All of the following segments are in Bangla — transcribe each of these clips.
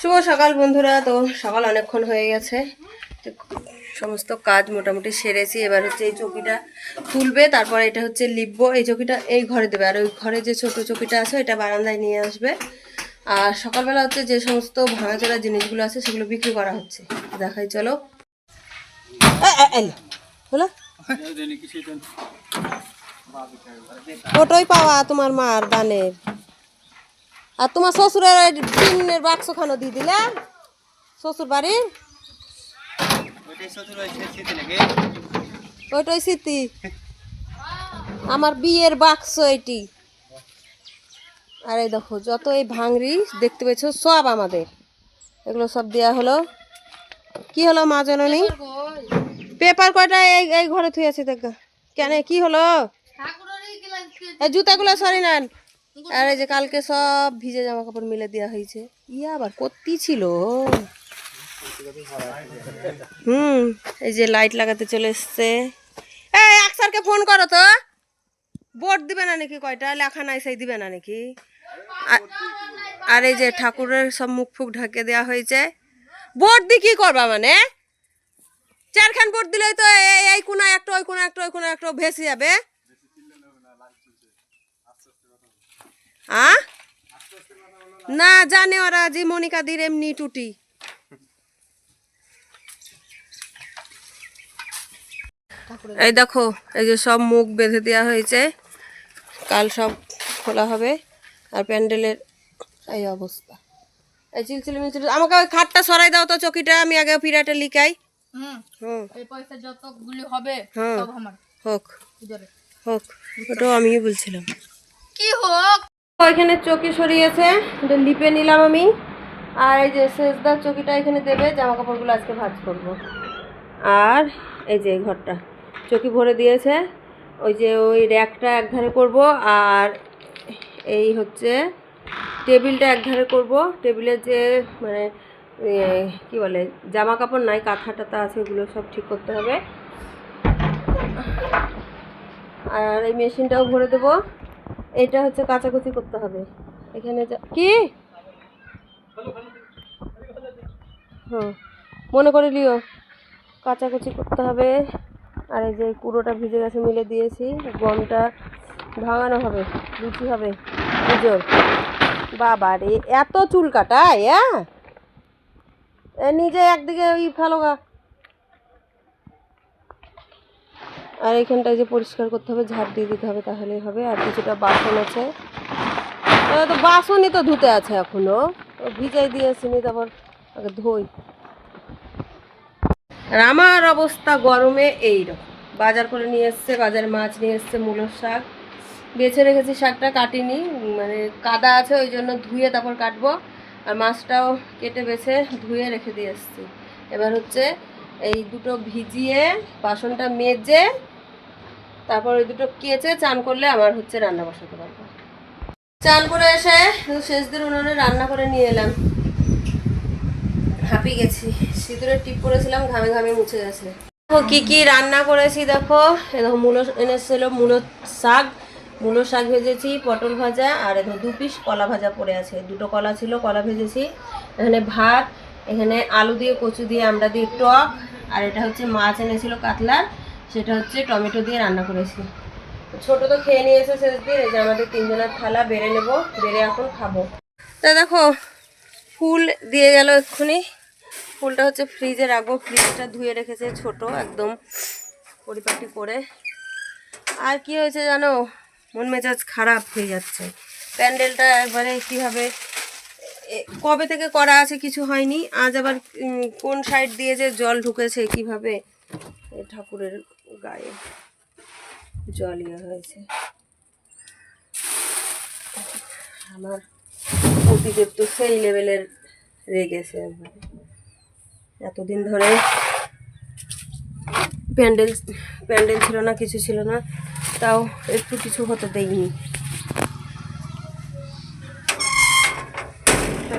শুভ সকাল বন্ধুরা। তো সকাল অনেকক্ষণ হয়ে গেছে। সমস্ত কাজ মোটামুটি সেরেছি। এবার হচ্ছে এই চকিটা তুলবে। তারপর এটা হচ্ছে লিখব এই চকিটা এই ঘরে দেবে। আর ওই ঘরে যে ছোট চকিটা আছে এটা বারান্দায় নিয়ে আসবে। আর সকালবেলা হচ্ছে যে সমস্ত ভাঙাচোরা জিনিসগুলো আছে, সেগুলো বিক্রি করা হচ্ছে। দেখাই, চলো। ওটাই পাওয়া তোমার মার দানের। আর তোমার শ্বশুরের টিনের বাক্স খানো দিয়ে দিলে? শ্বশুর বাড়ির ওইটাই স্মৃতি আমার বিয়ের বাক্স এটি। আরে দেখো যত এই ভাঙড়ি দেখতে পেয়েছ সব আমাদের। এগুলো সব দেওয়া হলো। কি হলো মা জননী? পেপার কয়টা এই এই ঘরে থুই আছে দেখ। কেন কি হলো? জুতাগুলো সরি নেন। আর এই যে কালকে সব ভিজে জামা কাপড় মিলে দেওয়া হয়েছে। ইয়া আবার কত্তি ছিল হুম, এই যে লাইট লাগাতে চলে এসছে। এই, আকসারকে ফোন করো তো। বোর্ড দিবে না নাকি কয়টা? লেখা নাই, সেই দিবে না নাকি? আর- এই যে ঠাকুরের সব মুখ ফুক ঢাকে দেওয়া হয়েছে। বোর্ড দিয়ে কি করবা মানে? চারখান বোর্ড দিলেই তো এই কোনা একটা, ওই কোনা একটা, ওই কোনা একটা ভেসে যাবে। আ? না জানে ওরা যে মনিকা দির এমনি টুটি। এই দেখো এই যে সব মুখ বেঁধে দেওয়া হয়েছে। কাল সব খোলা হবে। আর প্যান্ডেলের এই অবস্থা। এই চিলচিলি মিলচিলি আমাকে ওই খাটটা সরাই দাও তো চকিটা আমি আগে হ্যাঁ। সব হোক। হোক ওটাও আমিও বলছিলাম। কি হোক? ওইখানে চকি সরিয়েছে, এটা লিপে নিলাম আমি। আর এই যে শেষদার চকিটা এখানে দেবে জামা কাপড়গুলো আজকে ভাজ করব। আর এই যে ঘরটা, চকি ভরে দিয়েছে। ওই যে ওই র্যাকটা একধারে করব, আর এই হচ্ছে টেবিলটা একধারে করব। টেবিলের যে মানে কি বলে জামা কাপড় নাই কাঁথা টাথা আছে, ওগুলো সব ঠিক করতে হবে। আর এই মেশিনটাও ভরে দেবো। এটা হচ্ছে কাচাকুচি করতে হবে। এখানে কি? হুম, মনে করে লিও। কাচাকুচি করতে হবে। আর এই যে কুড়োটা ভিজে গেছে, মিলে দিয়েছি। গমটা ভাঙানো হবে, লুচি হবে। পুজোর বাবা রে এত চুল কাটায় হ্যাঁ নিজে একদিকে ওই ফেলো আর এখানটায় যে পরিষ্কার করতে হবে ঝাড় দিয়ে দিতে হবে তাহলেই হবে। আর কিছুটা বাসন আছে। তো বাসনই তো ধুতে আছে এখনও। ও ভিজাই দিয়েছিনি তারপর আগে ধুই। আর আমার অবস্থা গরমে এই রকম বাজার করে নিয়ে এসছে, বাজারে মাছ নিয়ে এসছে মূলোর শাক। বেছে রেখেছি শাকটা, কাটিনি। মানে কাদা আছে, ওই জন্য ধুয়ে তারপর কাটবো। আর মাছটাও কেটে বেছে ধুয়ে রেখে দিয়ে এসছি। এবার হচ্ছে এই দুটো ভিজিয়ে বাসনটা মেজে তারপর ওই দুটো কেচে চান করলে আমার হচ্ছে রান্না বসাতে পারব। চান করে এসে শেষ দিন উনুনে রান্না করে নিয়ে এলাম। হাঁপিয়ে গেছি। সিঁদুরের টিপ করেছিলাম ঘামে ঘামে মুছে গেছে। দেখো কি কি রান্না করেছি, দেখো। দেখো মূলো, এনেছিল মূলো শাক মূলো শাক ভেজেছি, পটল ভাজা, আর এখানে দু পিস কলা ভাজা পড়ে আছে। দুটো কলা ছিল, কলা ভেজেছি। এখানে ভাত, এখানে আলু দিয়ে কচু দিয়ে, আমরা দিয়ে টক, আর এটা হচ্ছে মাছ এনেছিল কাতলার। সেটা হচ্ছে টমেটো দিয়ে রান্না করেছি। ছোট তো খেয়ে নিয়েছে শেষ এই যে আমাদের তিনজনের থালা বেড়ে নেব, বেড়ে এখন খাব। তা দেখো, ফুল দিয়ে গেল এক্ষুনি। ফুলটা হচ্ছে ফ্রিজে রাখব। ফ্রিজটা ধুয়ে রেখেছে ছোট, একদম পরিপাটি করে। আর কি হয়েছে জানো? মন মেজাজ খারাপ হয়ে যাচ্ছে। প্যান্ডেলটা একবারে কীভাবে কবে থেকে করা আছে কিছু হয়নি। আজ আবার কোন সাইড দিয়ে যে জল ঢুকেছে, কীভাবে ঠাকুরের গায়ে জল ইয়ে হয়েছে। আমার অতীতের তো সেই লেভেলের রেগেছে একবারে। এতদিন ধরে প্যান্ডেল প্যান্ডেল ছিল না, কিছু ছিল না, তাও একটু কিছু হতে দেয়নি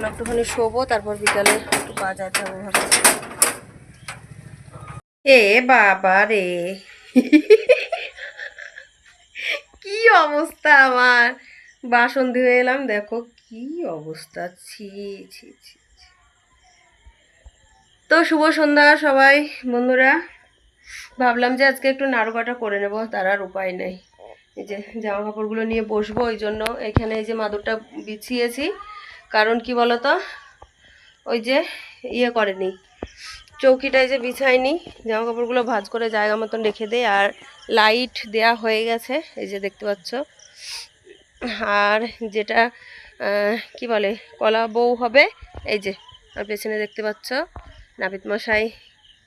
একটুখানি শোবো, তারপর বিকালে একটু বাজার যাব ভাবছি। এ বাবা রে। কি অবস্থা আমার? বাসন ধুয়ে এলাম, দেখো কি অবস্থা। ছি ছি ছি। তো শুভ সন্ধ্যা সবাই, বন্ধুরা। ভাবলাম যে আজকে একটু নাড়ু কাটা করে নেব, তার আর উপায় নেই। এই যে জামা কাপড়গুলো নিয়ে বসবো, ওই জন্য এখানে এই যে মাদুরটা বিছিয়েছি। কারণ কি বলতো? ওই যে ইয়ে করেনি চৌকিটায় যে বিছাইনি জামা কাপড়গুলো ভাঁজ করে জায়গা মতন রেখে দেয় আর লাইট দেয়া হয়ে গেছে, এই যে দেখতে পাচ্ছ। আর যেটা কি বলে, কলা বউ হবে, এই যে, আর পেছনে দেখতে পাচ্ছ, নাপিত মশাই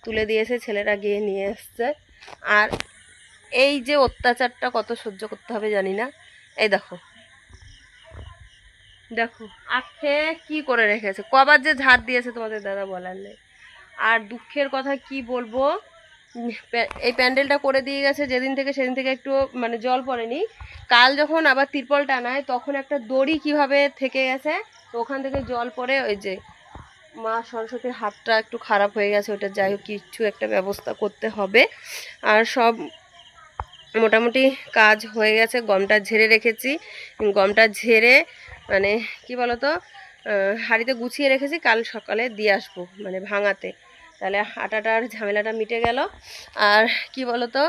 তুলে দিয়েছে, ছেলেরা গিয়ে নিয়ে এসছে আর এই যে অত্যাচারটা কত সহ্য করতে হবে জানি না, এই দেখো। দেখো, আখে কি করে রেখেছে? কবার যে ঝাড় দিয়েছে তোমাদের দাদা বলার নেই। আর দুঃখের কথা কি বলব? এই প্যান্ডেলটা করে দিয়ে গেছে যেদিন থেকে সেদিন থেকে একটু মানে জল পড়েনি। কাল যখন আবার তিরপল টানায়, তখন একটা দড়ি কীভাবে থেকে গেছে, তো ওখান থেকে জল পড়ে ওই যে মা সরস্বতীর হাতটা একটু খারাপ হয়ে গেছে, ওটা যাই হোক, কিছু একটা ব্যবস্থা করতে হবে। আর সব মোটামুটি কাজ হয়ে গেছে, গমটা ঝেড়ে রেখেছি। গমটা ঝেড়ে মানে কি বলতো হাঁড়িতে গুছিয়ে রেখেছি, কাল সকালে দিয়ে আসব মানে ভাঙাতে। তাহলে আটাটার ঝামেলাটা মিটে গেল। আর কি বলতো?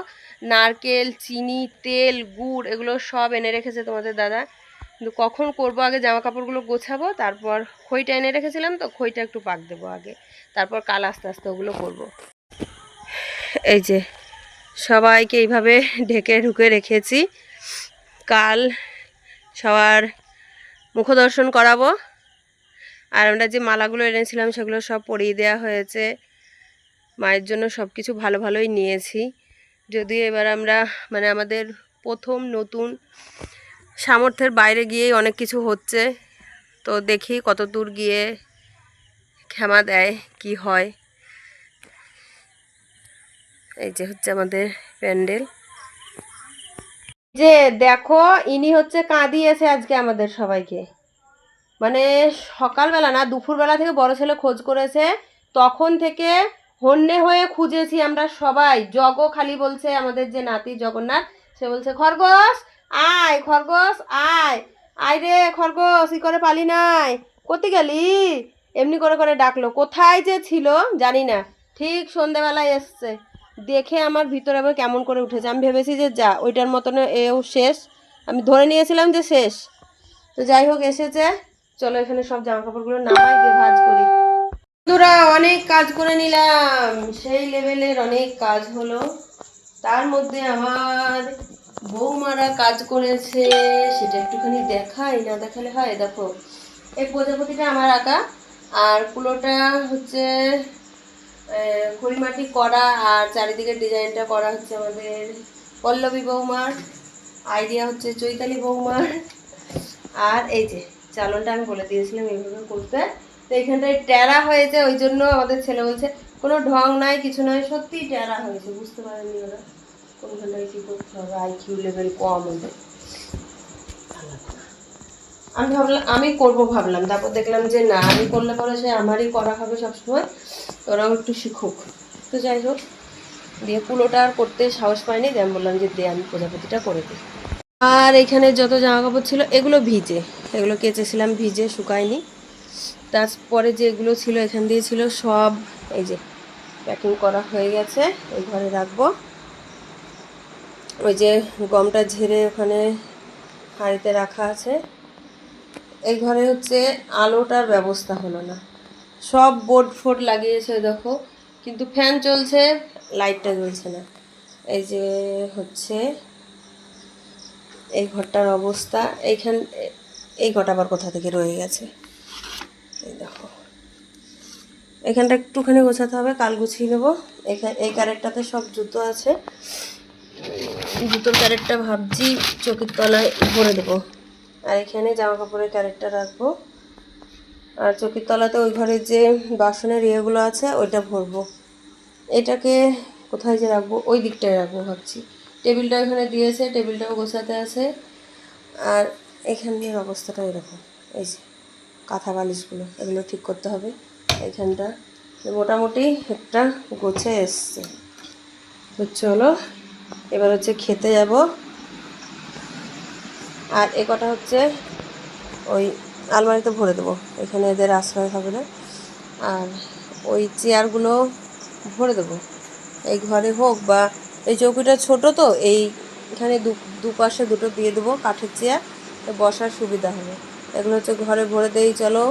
নারকেল, চিনি, তেল, গুড় এগুলো সব এনে রেখেছে তোমাদের দাদা। কিন্তু কখন করব আগে জামা কাপড়গুলো গোছাবো, তারপর খইটা এনে রেখেছিলাম তো খইটা একটু পাক দেবো আগে। তারপর কাল আস্তে আস্তে ওগুলো করব। এই যে, সবাইকে এইভাবে ঢেকে ঢুকে রেখেছি। কাল সবার মুখদর্শন করাবো। আর আমরা যে মালাগুলো এনেছিলাম সেগুলো সব পরিয়ে দেওয়া হয়েছে। মায়ের জন্য সব কিছু ভালো ভালোই নিয়েছি। যদিও এবার আমরা মানে আমাদের প্রথম নতুন সামর্থ্যের বাইরে গিয়েই অনেক কিছু হচ্ছে। তো দেখি কত দূর গিয়ে ক্ষমা দেয়, কি হয়। এই যে হচ্ছে আমাদের প্যান্ডেল। যে দেখো, ইনি হচ্ছে কাঁদিয়েছে আজকে আমাদের সবাইকে। মানে সকালবেলা না, দুপুরবেলা থেকে বড় ছেলে খোঁজ করেছে, তখন থেকে হন্যে হয়ে খুঁজেছি আমরা সবাই। জগ খালি বলছে আমাদের যে নাতি জগন্নাথ, সে বলছে, খরগোশ, আয় খরগোশ, আয় আয় রে খরগোশ, ই করে পালি নাই। কোথায় গেলি? এমনি করে করে ডাকলো, কোথায় যে ছিল জানি না। ঠিক সন্ধেবেলায় এসছে। দেখে আমার ভিতরে আবার কেমন করে উঠেছে। আমি ভেবেছি যে যা, ওইটার মতন এও শেষ। আমি ধরে নিয়েছিলাম যে শেষ। তো যাই হোক, এসেছে। চলো এখানে সব জামা কাপড়গুলো নামাই দিয়ে ভাজ করি। বন্ধুরা, অনেক কাজ করে নিলাম। সেই লেভেলের অনেক কাজ হলো। তার মধ্যে আমার বৌমারা কাজ করেছে। সেটা একটুখানি দেখাই, না দেখালে হয়? দেখো, এই প্রজাপতিটা আমার আঁকা। আর কুলোটা হচ্ছে খড়িমাটি করা আর চারিদিকের ডিজাইনটা করা হচ্ছে আমাদের পল্লবী বৌমার। আইডিয়া হচ্ছে চৈতালি বৌমার। আর এই যে, চালনটা আমি বলে দিয়েছিলাম এইভাবে করতে। তো এইখানটায় ট্যারা হয়েছে, ওই জন্য আমাদের ছেলে বলছে, কোনো ঢং নাই, কিছু নয় সত্যিই ট্যারা হয়েছে, বুঝতে পারেনি ওরা কোনখানটায় কী করতে হবে আইকিউ লেভেল কম ওদের। আমি ভাবলাম, আমি করব ভাবলাম, তারপর দেখলাম যে না, আমি করলে পরে সে আমারই করা হবে সবসময়, ওরাও একটু শিখুক। তো যাই হোক, দিয়ে পুরোটা আর করতে সাহস দিয়ে আমি বললাম যে দে, আমি প্রজাপতিটা করে দিই। আর এখানে যত জামা কাপড় ছিল, এগুলো ভিজে, এগুলো কেচেছিলাম, ভিজে শুকায়নি। তারপরে যেগুলো ছিল এখান দিয়ে ছিল সব এই যে প্যাকিং করা হয়ে গেছে, এই ঘরে রাখব। ওই যে গমটা ঝেড়ে ওখানে হাঁড়িতে রাখা আছে। এই ঘরে হচ্ছে আলোটার ব্যবস্থা হলো না। সব বোর্ড ফোর্ড লাগিয়েছে দেখো, কিন্তু ফ্যান চলছে, লাইটটা জ্বলছে না। এই যে হচ্ছে এই ঘরটার অবস্থা, এইখান, এই ঘরটা আবার কোথা থেকে রয়ে গেছে? এই দেখো। এখানটা একটুখানি গোছাতে হবে, কাল গুছিয়ে নেব। এখানে এই ক্যারেটটাতে সব জুতো আছে। জুতোর ক্যারেটটা ভাবছি চোখের তলায় ভরে দেবো। আর এখানে জামা কাপড়ের ক্যারেটটা রাখব। আর চোখের তলাতে ওই ঘরের যে বাসনের ইয়েগুলো আছে, ওইটা ভরবো। এটাকে কোথায় যে রাখব? ওই দিকটায় রাখব ভাবছি। টেবিলটা এখানে দিয়েছে, টেবিলটাও গোছাতে আছে। আর এখানের অবস্থাটা এরকম। এই যে। কাঁথা বালিশগুলো এগুলো ঠিক করতে হবে। এখানটা মোটামুটি একটা গোছে এসছে। তো চলো, এবার হচ্ছে খেতে যাব। আর এ কটা হচ্ছে ওই আলমারিতে ভরে দেবো। এখানে এদের আশ্রয় হবে না। আর ওই চেয়ারগুলো ভরে দেবো। এই ঘরে হোক বা এই চৌকিটা ছোট তো এই এখানে দু, দুপাশে দুটো দিয়ে দেবো কাঠের চেয়ার। বসার সুবিধা হবে। এগুলো হচ্ছে ঘরে ভরে দেই চলো।